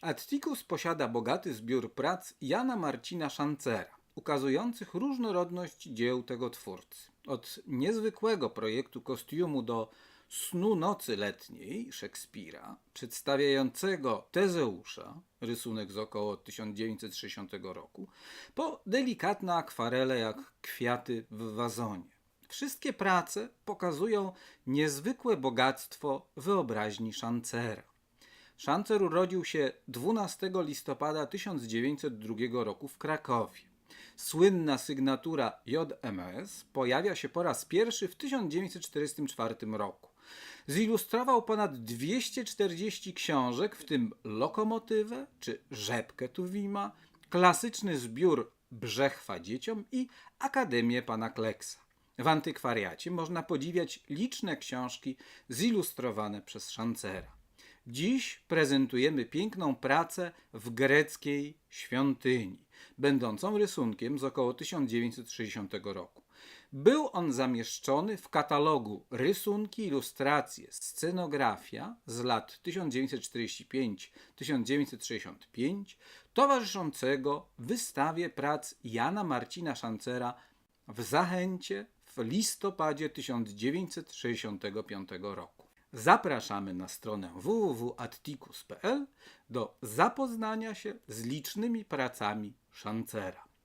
Atticus posiada bogaty zbiór prac Jana Marcina Szancera, ukazujących różnorodność dzieł tego twórcy. Od niezwykłego projektu kostiumu do Snu nocy letniej Szekspira, przedstawiającego Tezeusza, rysunek z około 1960 roku, po delikatne akwarele jak kwiaty w wazonie. Wszystkie prace pokazują niezwykłe bogactwo wyobraźni Szancera. Szancer urodził się 12 listopada 1902 roku w Krakowie. Słynna sygnatura JMS pojawia się po raz pierwszy w 1944 roku. Zilustrował ponad 240 książek, w tym Lokomotywę czy Rzepkę Tuwima, klasyczny zbiór Brzechwa dzieciom i Akademię Pana Kleksa. W antykwariacie można podziwiać liczne książki zilustrowane przez Szancera. Dziś prezentujemy piękną pracę w greckiej świątyni, będącą rysunkiem z około 1960 roku. Był on zamieszczony w katalogu Rysunki, ilustracje, scenografia z lat 1945-1965, towarzyszącego wystawie prac Jana Marcina Szancera w Zachęcie w listopadzie 1965 roku. Zapraszamy na stronę www.atticus.pl do zapoznania się z licznymi pracami Szancera.